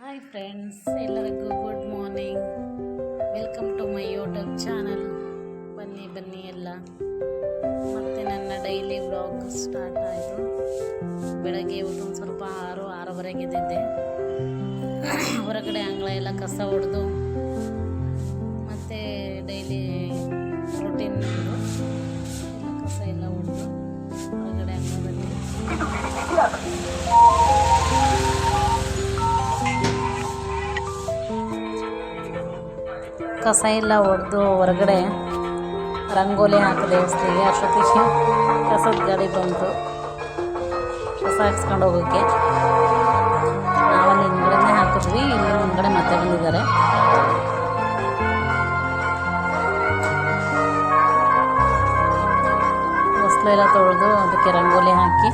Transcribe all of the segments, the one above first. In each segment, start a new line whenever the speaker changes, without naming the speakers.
Hi friends ಎಲ್ಲರಿಗೂ good morning welcome to my YouTube channel ಬನ್ನಿ ಬನ್ನಿ ಎಲ್ಲ. ಮತ್ತು ನನ್ನ ಡೈಲಿ ಬ್ಲಾಗ್ ಸ್ಟಾರ್ಟ್ ಆಯಿತು. ಬೆಳಗ್ಗೆ ಇವತ್ತು ಸ್ವಲ್ಪ ಆರು, ಆರೂವರೆಗೆ ಎದ್ದಿದ್ದೆ. ಹೊರಗಡೆ ಅಂಗಳ ಎಲ್ಲ ಕಸ ಹೊಡೆದು ಮತ್ತು ಡೈಲಿ ರೊಟೀನ್ ಕಸ ಎಲ್ಲ ಹೊಡೆದು ಹೊರಗಡೆ ಅಂಗಳದಲ್ಲಿ. ಕಸ ಎಲ್ಲ ಹೊಡೆದು ಹೊರಗಡೆ ರಂಗೋಲಿ ಹಾಕಿದೆ ದೇವಸ್ಥೆಗೆ ಅಷ್ಟೊತ್ತಿಗೆ ಕಸದ ಗಾಡಿ ಬಂತು. ಕಸ ಹಾಕ್ಸ್ಕೊಂಡು ಹೋಗೋಕ್ಕೆ ನಾವಲ್ಲಿ ಹಿಂದ್ಗಡೆನೇ ಹಾಕಿದ್ವಿ ಇಲ್ಲಿ ಮುಂದ್ಗಡೆ ಮತ್ತೆ ಬಂದಿದ್ದಾರೆ. ಹೊಸಲು ತೊಳೆದು ಅದಕ್ಕೆ ರಂಗೋಲಿ ಹಾಕಿ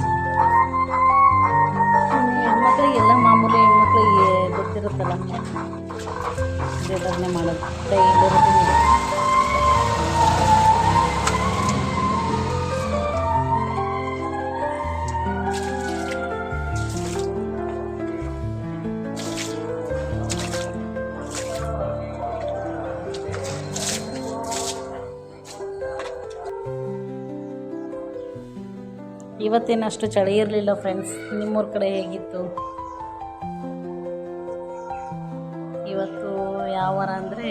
ಇವತ್ತೇನಷ್ಟು ಚಳಿ ಇರಲಿಲ್ಲ ಫ್ರೆಂಡ್ಸ್ ನಿಮ್ಮೂರ ಕಡೆ ಹೇಗಿತ್ತು? ಇವತ್ತು ಯಾವ ವಾರ ಅಂದರೆ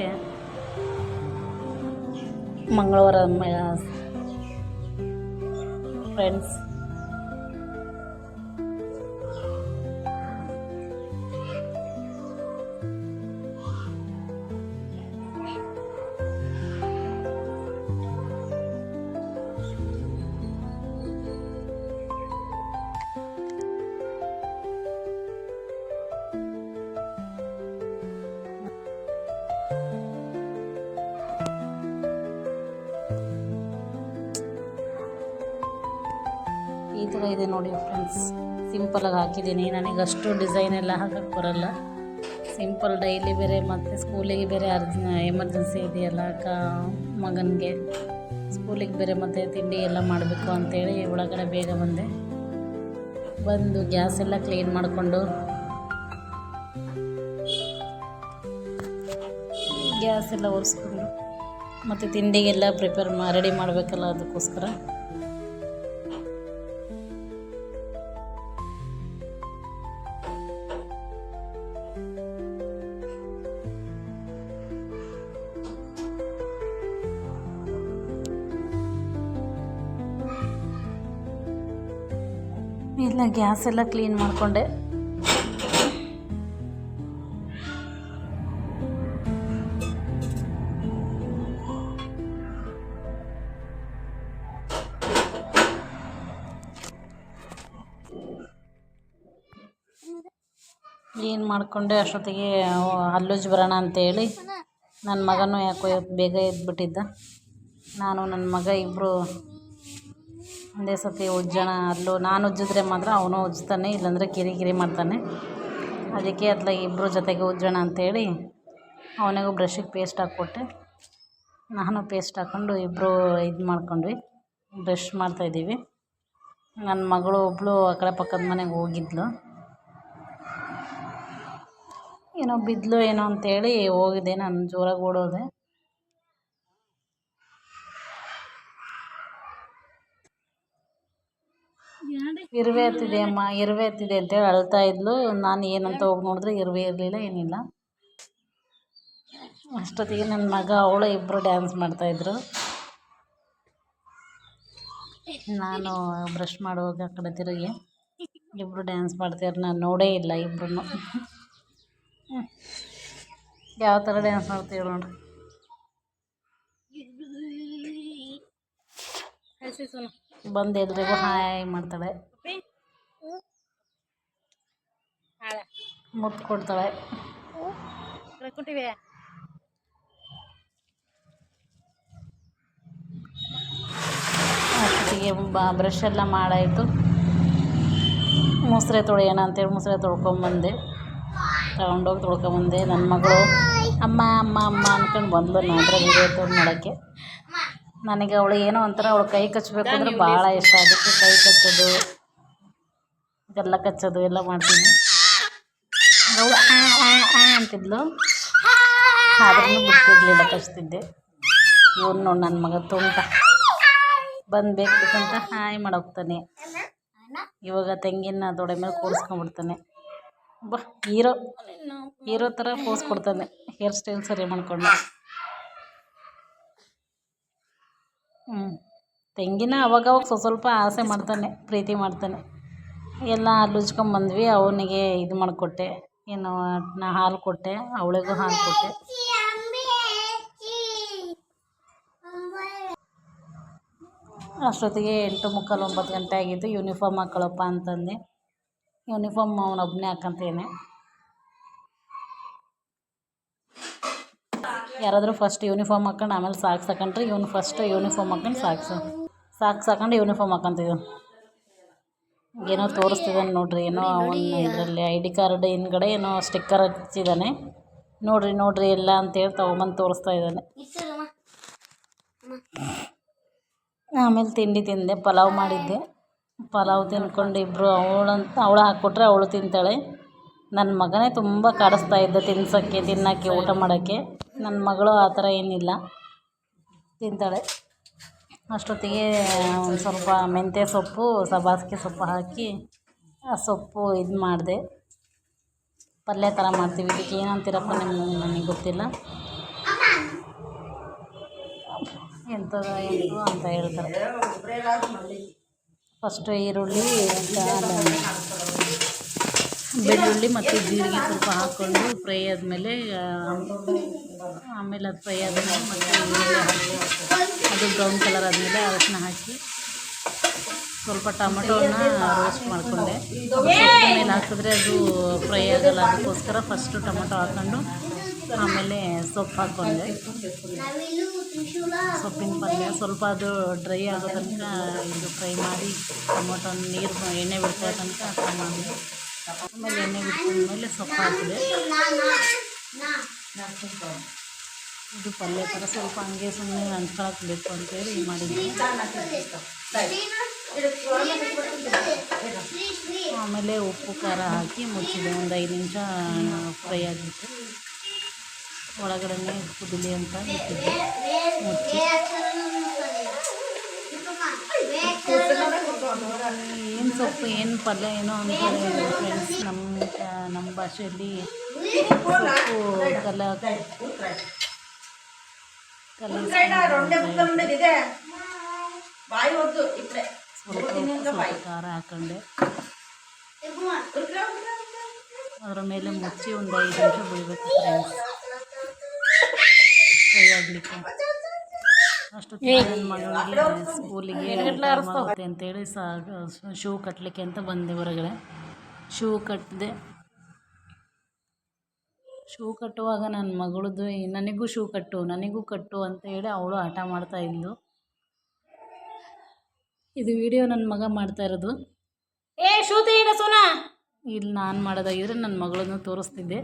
ಮಂಗಳವಾರ ಫ್ರೆಂಡ್ಸ್ ಥರ ಇದೆ ನೋಡಿ ಫ್ರೆಂಡ್ಸ್ ಸಿಂಪಲಾಗಿ ಹಾಕಿದ್ದೀನಿ. ನನಗೆ ಅಷ್ಟು ಡಿಸೈನ್ ಎಲ್ಲ ಹಾಕಕ್ಕೆ ಬರಲ್ಲ. ಸಿಂಪಲ್ ಡೈಲಿ ಬೇರೆ ಮತ್ತು ಸ್ಕೂಲಿಗೆ ಬೇರೆ ಅರ್ಜ ಎಮರ್ಜೆನ್ಸಿ ಇದೆಯಲ್ಲ, ಅಕ್ಕ, ಮಗನಿಗೆ ಸ್ಕೂಲಿಗೆ ಬೇರೆ ಮತ್ತು ತಿಂಡಿ ಎಲ್ಲ ಮಾಡಬೇಕು ಅಂತೇಳಿ ಒಳಗಡೆ ಬೇಗ ಬಂದೆ. ಬಂದು ಗ್ಯಾಸ್ ಎಲ್ಲ ಕ್ಲೀನ್ ಮಾಡಿಕೊಂಡು ಗ್ಯಾಸ್ ಎಲ್ಲ ಒರೆಸ್ಕೊಂಡು ಮತ್ತು ತಿಂಡಿಗೆಲ್ಲ ಪ್ರಿಪೇರ್ ಮಾ ರೆಡಿ ಮಾಡಬೇಕಲ್ಲ ಅದಕ್ಕೋಸ್ಕರ. ಇಲ್ಲ ಗ್ಯಾಸ್ ಎಲ್ಲ ಕ್ಲೀನ್ ಮಾಡಿಕೊಂಡೆ. ಕ್ಲೀನ್ ಮಾಡಿಕೊಂಡೆ? ಅಷ್ಟೊತ್ತಿಗೆ ಹಲ್ಲುಜ್ಜಿ ಬರೋಣ ಅಂತೇಳಿ ನನ್ನ ಮಗನೂ ಯಾಕೋ ಬೇಗ ಎದ್ಬಿಟ್ಟಿದ್ದ. ನಾನು ನನ್ನ ಮಗ ಇಬ್ಬರು ಒಂದೇ ಸತಿ ಉಜ್ಜೋಣ. ಅಲ್ಲೂ ನಾನು ಉಜ್ಜಿದ್ರೆ ಮಾತ್ರ ಅವನು ಉಜ್ತಾನೆ, ಇಲ್ಲಾಂದರೆ ಕಿರಿಕಿರಿ ಮಾಡ್ತಾನೆ. ಅದಕ್ಕೆ ಅತ್ಲಾಗ ಇಬ್ಬರು ಜೊತೆಗೆ ಉಜ್ಜೋಣ ಅಂತೇಳಿ ಅವನಿಗೂ ಬ್ರಷಿಗೆ ಪೇಸ್ಟ್ ಹಾಕ್ಕೊಟ್ಟೆ. ನಾನು ಪೇಸ್ಟ್ ಹಾಕ್ಕೊಂಡು ಇಬ್ಬರು ಇದು ಮಾಡ್ಕೊಂಡ್ವಿ. ಬ್ರಷ್ ಮಾಡ್ತಾಯಿದ್ದೀವಿ ನನ್ನ ಮಗಳು ಒಬ್ಬಳು ಆ ಕಡೆ ಪಕ್ಕದ ಮನೆಗೆ ಹೋಗಿದ್ಲು. ಏನೋ ಬಿದ್ಲು ಏನೋ ಅಂತೇಳಿ ಹೋಗಿದ್ದೆ ನಾನು ಜೋರಾಗಿ ಓಡೋದೆ. ಇರುವೆ ಹತ್ತಿದೆ ಅಮ್ಮ ಇರುವೆ ಹತ್ತಿದೆ ಅಂತೇಳಿ ಅಳ್ತಾ ಇದ್ಲು. ನಾನು ಏನಂತ ಹೋಗಿ ನೋಡಿದ್ರೆ ಇರುವೆ ಇರಲಿಲ್ಲ ಏನಿಲ್ಲ. ಅಷ್ಟೊತ್ತಿಗೆ ನನ್ನ ಮಗ ಅವಳು ಇಬ್ಬರು ಡ್ಯಾನ್ಸ್ ಮಾಡ್ತಾಯಿದ್ರು ನಾನು ಬ್ರಷ್ ಮಾಡುವಾಗ ಆ ಕಡೆ ತಿರುಗಿ ಇಬ್ಬರು ಡ್ಯಾನ್ಸ್ ಮಾಡ್ತಾಯಿದ್ರು ನಾನು ನೋಡೇ ಇಲ್ಲ ಇಬ್ಬರು ಯಾವ ಥರ ಡ್ಯಾನ್ಸ್ ಮಾಡ್ತೀವಿ ನೋಡ್ರಿ ಬಂದು ಎಲ್ರಿಗೂ ಹಾಯ್ ಮಾಡ್ತಾಳೆ ಮುತ್ತು ಕೊಡ್ತಾಳೆ ಅತ್ತಿಗೆ ಬಾ ಬ್ರಷ್ ಎಲ್ಲ ಮಾಡಾಯಿತು. ಮೊಸರೆ ತೊಳೆಯೋಣ ಅಂತೇಳಿ ಮೊಸರೆ ತೊಳ್ಕೊಂಬಂದೆ ತಗೊಂಡೋಗಿ ತೊಳ್ಕೊಂಬಂದೆ ನನ್ನ ಮಗಳು, ಅಮ್ಮ ಅಮ್ಮ ಅಮ್ಮ ಅಂದ್ಕೊಂಡು ಬಂದ್ಲು. ನಾನು ವಿಡಿಯೋ ತೊಗೊಂಡು ಮಾಡೋಕ್ಕೆ ನನಗೆ ಅವಳು ಏನೋ ಒಂಥರ ಅವಳು ಕೈ ಕಚ್ಚಬೇಕು ಅಂದ್ರೆ ಭಾಳ ಇಷ್ಟ ಅದಕ್ಕೆ ಕೈ ಕಚ್ಚೋದು ಗಲ್ಲ ಕಚ್ಚೋದು ಎಲ್ಲ ಮಾಡ್ತೀನಿ. ಅವಳು ಆ ಆ ಅಂತಿದ್ಲು. ಆದ್ರೂ ಬಿಡ್ತಿರ್ಲಿಲ್ಲ ಕಚ್ತಿದ್ದೆ. ಇವನು ನೋಡಿ ನನ್ನ ಮಗ ತುಂಟ. ಬಂದು ಅಂತ ಬೇಕಂತ ಹಾಯ್ ಮಾಡೋಗ್ತಾನೆ ಇವಾಗ ತೆಂಗಿನ ದೊಡೆ ಮೇಲೆ ಕೂರಿಸ್ಕೊಂಡ್ಬಿಡ್ತಾನೆ. ಬಾ ಹೀರೋ ಹೀರೋ ಥರ ಪೋಸ್ ಕೊಡ್ತಾನೆ. ಹೇರ್ ಸ್ಟೈಲ್ ಸರಿ ಮಾಡ್ಕೊಂಡು ಹ್ಞೂ ತೆಂಗಿನ ಅವಾಗವಾಗ ಸ್ವಲ್ಪ ಸ್ವಲ್ಪ ಆಸೆ ಮಾಡ್ತಾನೆ, ಪ್ರೀತಿ ಮಾಡ್ತಾನೆ. ಎಲ್ಲ ಹಾಲು ಉಜ್ಕೊಂಬಂದ್ವಿ ಅವನಿಗೆ ಇದು ಮಾಡಿಕೊಟ್ಟೆ. ಏನು, ನಾ ಹಾಲು ಕೊಟ್ಟೆ, ಅವಳಿಗೂ ಹಾಲು ಕೊಟ್ಟೆ. ಅಷ್ಟೊತ್ತಿಗೆ ಎಂಟು ಮುಕ್ಕಾಲು ಒಂಬತ್ತು ಗಂಟೆ ಆಗಿತ್ತು ಯೂನಿಫಾರ್ಮ್ ಹಾಕ್ಕೊಳಪ್ಪ ಅಂತಂದೆ. ಯೂನಿಫಾರ್ಮ್ ಅವನೊಬ್ಬನೇ ಹಾಕ್ಕಂತೇನೆ ಯಾರಾದರೂ ಫಸ್ಟ್ ಯೂನಿಫಾರ್ಮ್ ಹಾಕೊಂಡು ಆಮೇಲೆ ಸಾಕ್ಸ್ ಹಾಕೊಂಡ್ರೆ ಇವನು ಫಸ್ಟ್ ಯೂನಿಫಾರ್ಮ್ ಹಾಕೊಂಡು ಸಾಕ್ಸ್ ಸಾಕ್ಸ್ ಹಾಕೊಂಡು ಯೂನಿಫಾರ್ಮ್ ಹಾಕೊಂತಿದ್ದ ಏನೋ ತೋರಿಸ್ತಿದ್ದಾನೆ ನೋಡ್ರಿ ಏನೋ ಅವನು ಇದರಲ್ಲಿ ಐ ಡಿ ಕಾರ್ಡ್ ಹಿಂದ್ಗಡೆ ಏನೋ ಸ್ಟಿಕ್ಕರ್ ಹಚ್ಚಿದ್ದಾನೆ ನೋಡ್ರಿ ನೋಡ್ರಿ ಎಲ್ಲ ಅಂತೇಳಿ ತಗೊಂಬಂದು ತೋರಿಸ್ತಾ ಇದ್ದಾನೆ ಆಮೇಲೆ ತಿಂಡಿ ತಿಂದೆ ಪಲಾವ್ ಮಾಡಿದ್ದೆ. ಪಲಾವ್ ತಿನ್ಕೊಂಡು ಇಬ್ಬರು ಅವಳಂತ ಅವಳು ಹಾಕ್ಕೊಟ್ರೆ ಅವಳು ತಿಂತಾಳೆ. ನನ್ನ ಮಗನೇ ತುಂಬ ಕಾಡಿಸ್ತಾ ಇದ್ದ ತಿನ್ಸೋಕ್ಕೆ ತಿನ್ನೋಕ್ಕೆ ಊಟ ಮಾಡೋಕ್ಕೆ. ನನ್ನ ಮಗಳು ಆ ಥರ ಏನಿಲ್ಲ. ತಿಂತಾಳೆ. ಅಷ್ಟೊತ್ತಿಗೆ ಒಂದು ಸ್ವಲ್ಪ ಮೆಂತ್ಯ ಸೊಪ್ಪು ಸಬ್ಬಾಸಿಗೆ ಸೊಪ್ಪು ಹಾಕಿ ಆ ಸೊಪ್ಪು ಇದು ಮಾಡಿದೆ. ಪಲ್ಯ ಥರ ಮಾಡ್ತೀವಿ. ಇದಕ್ಕೆ ಏನಂತೀರಪ್ಪ ನಿಮ್ಮ ನನಗೆ ಗೊತ್ತಿಲ್ಲ. ಎಂಥದ ಏನು ಅಂತ ಹೇಳ್ತಾರೆ. ಫಸ್ಟು ಈರುಳ್ಳಿ ಬೆಳ್ಳುಳ್ಳಿ ಮತ್ತು ಜೀರಿಗೆ ಸ್ವಲ್ಪ ಹಾಕ್ಕೊಂಡು ಫ್ರೈ ಆದಮೇಲೆ ಆಮೇಲೆ ಅದು ಫ್ರೈ ಆದಮೇಲೆ ಮತ್ತು ಅದು ಬ್ರೌನ್ ಕಲರ್ ಆದಮೇಲೆ ಅರಶಿನ ಹಾಕಿ ಸ್ವಲ್ಪ ಟೊಮೆಟೋನ ರೋಸ್ಟ್ ಮಾಡಿಕೊಂಡೆ. ಆಮೇಲೆ ಮೇಲೆ ಹಾಕಿದ್ರೆ ಅದು ಫ್ರೈ ಆಗೋಲ್ಲ. ಅದಕ್ಕೋಸ್ಕರ ಫಸ್ಟು ಟೊಮೆಟೊ ಹಾಕ್ಕೊಂಡು ಆಮೇಲೆ ಸೊಪ್ಪು ಹಾಕ್ಕೊಂಡೆ. ಸೊಪ್ಪಿನ ಪಲ್ಯ ಸ್ವಲ್ಪ ಅದು ಡ್ರೈ ಆಗೋ ತನಕ ಇದು ಫ್ರೈ ಮಾಡಿ ಟೊಮೊಟೊ ನೀರು ಎಣ್ಣೆ ಬಿಡ್ತಾ ತನಕ ಮಾಡಿದೆ ಆಮೇಲೆ ಎಣ್ಣೆ ಬಿಟ್ಕೊಂಡ್ಮೇಲೆ ಸೊಪ್ಪು ಹಾಕಿದೆ ಇದು ಪಲ್ಯ ಥರ ಸ್ವಲ್ಪ ಹಂಗೆ ಸುಮ್ಮನೆ ಹಂಚ್ಕೊಳಕ್ಕೆ ಬೇಕು ಅಂತೇಳಿ ಮಾಡಿದ್ವಿ ಆಮೇಲೆ ಉಪ್ಪು, ಖಾರ ಹಾಕಿ ಮುಚ್ಚಿದೆ. ಒಂದು ಐದು ನಿಮಿಷ ಫ್ರೈ ಆಗಿತ್ತು. ಒಳಗಡೆ ಕುದಿಲಿ ಅಂತ ಇಟ್ಟಿದ್ದೆ. ಮುಚ್ಚಿ. ಏನು ಸೊಪ್ಪು ಏನು ಪಲ್ಯ ಏನೋ ಅಂತಾರೆ ಫ್ರೆಂಡ್ಸ್ ನಮ್ಮ ನಮ್ಮ ಭಾಷೆಯಲ್ಲಿ ಸೊಪ್ಪು ಕಲ ಸ್ವಲ್ಪ ಖಾರ ಹಾಕೊಂಡೆ. ಅದರ ಮೇಲೆ ಮುಚ್ಚಿ ಒಂದು ಐದು ನಿಮಿಷ ಬಿಡಬೇಕು ಫ್ರೆಂಡ್ಸ್ ಫ್ರೈ ಆಗಲಿಕ್ಕೆ. ಮಗಳಿಗೆ ಸ್ಕೂಲಿಗೆ ಆಗುತ್ತೆ ಅಂತೇಳಿ ಸಾ ಶೂ ಕಟ್ಟಲಿಕ್ಕೆ ಅಂತ ಬಂದೆ ಹೊರಗಡೆ. ಶೂ ಕಟ್ಟಿದೆ ಶೂ ಕಟ್ಟುವಾಗ ನನ್ನ ಮಗಳದ್ದು ನನಗೂ ಶೂ ಕಟ್ಟು ನನಗೂ ಕಟ್ಟು ಅಂತ ಹೇಳಿ ಅವಳು ಆಟ ಮಾಡ್ತಾ ಇದ್ಲು. ಇದು ವಿಡಿಯೋ ನನ್ನ ಮಗ ಮಾಡ್ತಾ ಇರೋದು. ಏ ಶೂ ಸೋನಾ? ಇಲ್ಲಿ ನಾನು ಮಾಡೋದಾಗಿದ್ರೆ ನನ್ನ ಮಗಳನ್ನು ತೋರಿಸ್ತಿದ್ದೆ.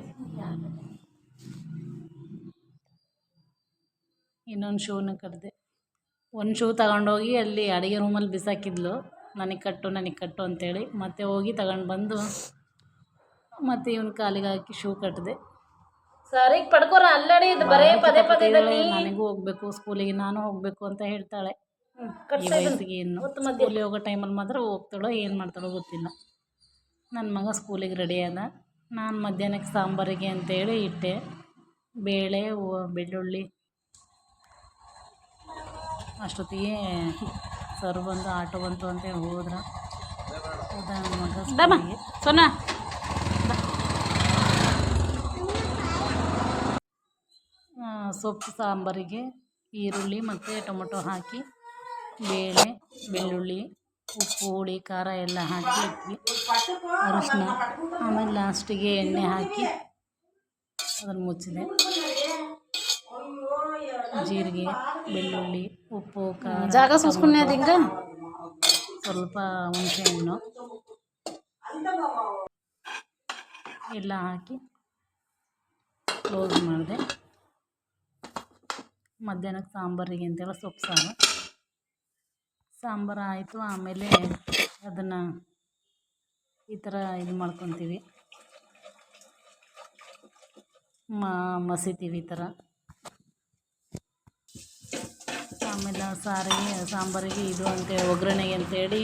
ಇನ್ನೊಂದು ಶೂನ ಕಟ್ಟಿದೆ ಒಂದು ಶೂ ತಗೊಂಡೋಗಿ ಅಲ್ಲಿ ಅಡುಗೆ ರೂಮಲ್ಲಿ ಬಿಸಾಕಿದ್ಲು. ನನಗೆ ಕಟ್ಟು ನನಗೆ ಕಟ್ಟು ಅಂತೇಳಿ. ಮತ್ತೆ ಹೋಗಿ ತಗೊಂಡು ಬಂದು ಮತ್ತೆ ಇವನ ಕಾಲಿಗೆ ಹಾಕಿ ಶೂ ಕಟ್ಟಿದೆ
ಸರಿ ಪಡ್ಕೋರ ಅಲ್ಲಡಿ ಇದು ಬರೇ ಪದೇ ಪದೇ
ನನಗೂ ಹೋಗ್ಬೇಕು ಸ್ಕೂಲಿಗೆ ನಾನು ಹೋಗಬೇಕು ಅಂತ ಹೇಳ್ತಾಳೆ. ಈ ವಯಸ್ಸಿಗೆ ಇನ್ನು. ಸ್ಕೂಲಿಗೆ ಹೋಗೋ ಟೈಮಲ್ಲಿ ಮಾತ್ರ ಹೋಗ್ತಾಳೋ ಏನು ಮಾಡ್ತಾಳೋ ಗೊತ್ತಿಲ್ಲ. ನನ್ನ ಮಗ ಸ್ಕೂಲಿಗೆ ರೆಡಿ ಆದ ನಾನು ಮಧ್ಯಾಹ್ನಕ್ಕೆ ಸಾಂಬಾರಿಗೆ ಅಂತೇಳಿ ಇಟ್ಟೆ. ಬೇಳೆ ಬೆಳ್ಳುಳ್ಳಿ ಅಷ್ಟೊತ್ತಿಗೆ ಸರ್ ಬಂದು ಆಟೋ ಬಂತು ಅಂತ ಹೋದ್ರ. ಹೋದ ಮಗ. ಆ, ಸೊಪ್ಪು ಸಾಂಬಾರಿಗೆ ಈರುಳ್ಳಿ ಮತ್ತು ಟೊಮೊಟೊ ಹಾಕಿ ಬೇಳೆ ಬೆಳ್ಳುಳ್ಳಿ ಉಪ್ಪು ಹುಳಿ ಖಾರ ಎಲ್ಲ ಹಾಕಿ ಇಟ್ವಿ. ಅರಿಶಿನ ಆಮೇಲೆ ಲಾಸ್ಟಿಗೆ ಎಣ್ಣೆ ಹಾಕಿ ಅದನ್ನು ಮುಚ್ಚಿದೆ. ಜೀರಿಗೆ. ಬೆಳ್ಳುಳ್ಳಿ ಉಪ್ಪು ಖಾರ
ಜಾಗ ಸೂಸ್ಕೊಂಡೆ ಹಿಂಗ
ಸ್ವಲ್ಪ ಹುಣಸೆಹಣ್ಣು ಎಲ್ಲ ಹಾಕಿ ಕ್ಲೋಸ್ ಮಾಡಿದೆ ಮಧ್ಯಾಹ್ನಕ್ಕೆ ಸಾಂಬಾರಿಗೆ ಅಂತೆಲ್ಲ ಸೊಪ್ಪು ಸಾರು ಸಾಂಬಾರು ಆಯಿತು ಆಮೇಲೆ ಅದನ್ನು ಈ ಥರ ಇದು ಮಾಡ್ಕೊತೀವಿ ಮಸಿತೀವಿ ಈ ಥರ ಆಮೇಲೆ ಸಾರಿಗೆ ಸಾಂಬಾರಿಗೆ ಇದು ಅಂತೇಳಿ ಒಗ್ಗರಣೆಗೆ ಅಂತೇಳಿ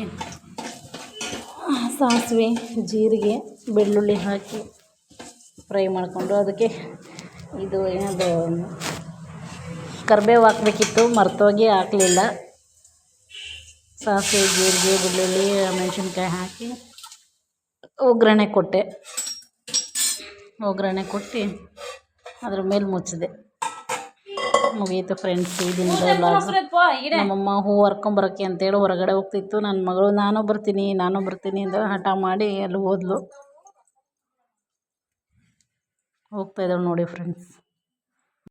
ಸಾಸಿವೆ, ಜೀರಿಗೆ, ಬೆಳ್ಳುಳ್ಳಿ ಹಾಕಿ ಫ್ರೈ ಮಾಡಿಕೊಂಡು ಅದಕ್ಕೆ ಇದು ಏನದು, ಕರಿಬೇವು ಹಾಕ್ಬೇಕಿತ್ತು, ಮರ್ತೋಗಿ ಹಾಕಲಿಲ್ಲ. ಸಾಸಿವೆ, ಜೀರಿಗೆ, ಬೆಳ್ಳುಳ್ಳಿ, ಮೆಣಸಿನ್ಕಾಯಿ ಹಾಕಿ ಒಗ್ಗರಣೆ ಕೊಟ್ಟೆ. ಒಗ್ಗರಣೆ ಕೊಟ್ಟು ಅದ್ರ ಮೇಲೆ ಮುಚ್ಚಿದೆ. ಮುಗೀತು ಫ್ರೆಂಡ್ಸ್ ಈ ದಿನದ vlog. ನಮ್ಮಮ್ಮ ಹೂ ಹರ್ಕೊಂಬರಕ್ಕೆ ಅಂತೇಳಿ ಹೊರಗಡೆ ಹೋಗ್ತಿತ್ತು. ನನ್ನ ಮಗಳು ನಾನು ಬರ್ತೀನಿ ನಾನು ಬರ್ತೀನಿ ಅಂತ ಹಠ ಮಾಡಿ ಅಲ್ಲಿ ಹೋದ್ಲು. ಹೋಗ್ತಾ ಇದ್ದಾಳೆ ನೋಡಿ ಫ್ರೆಂಡ್ಸ್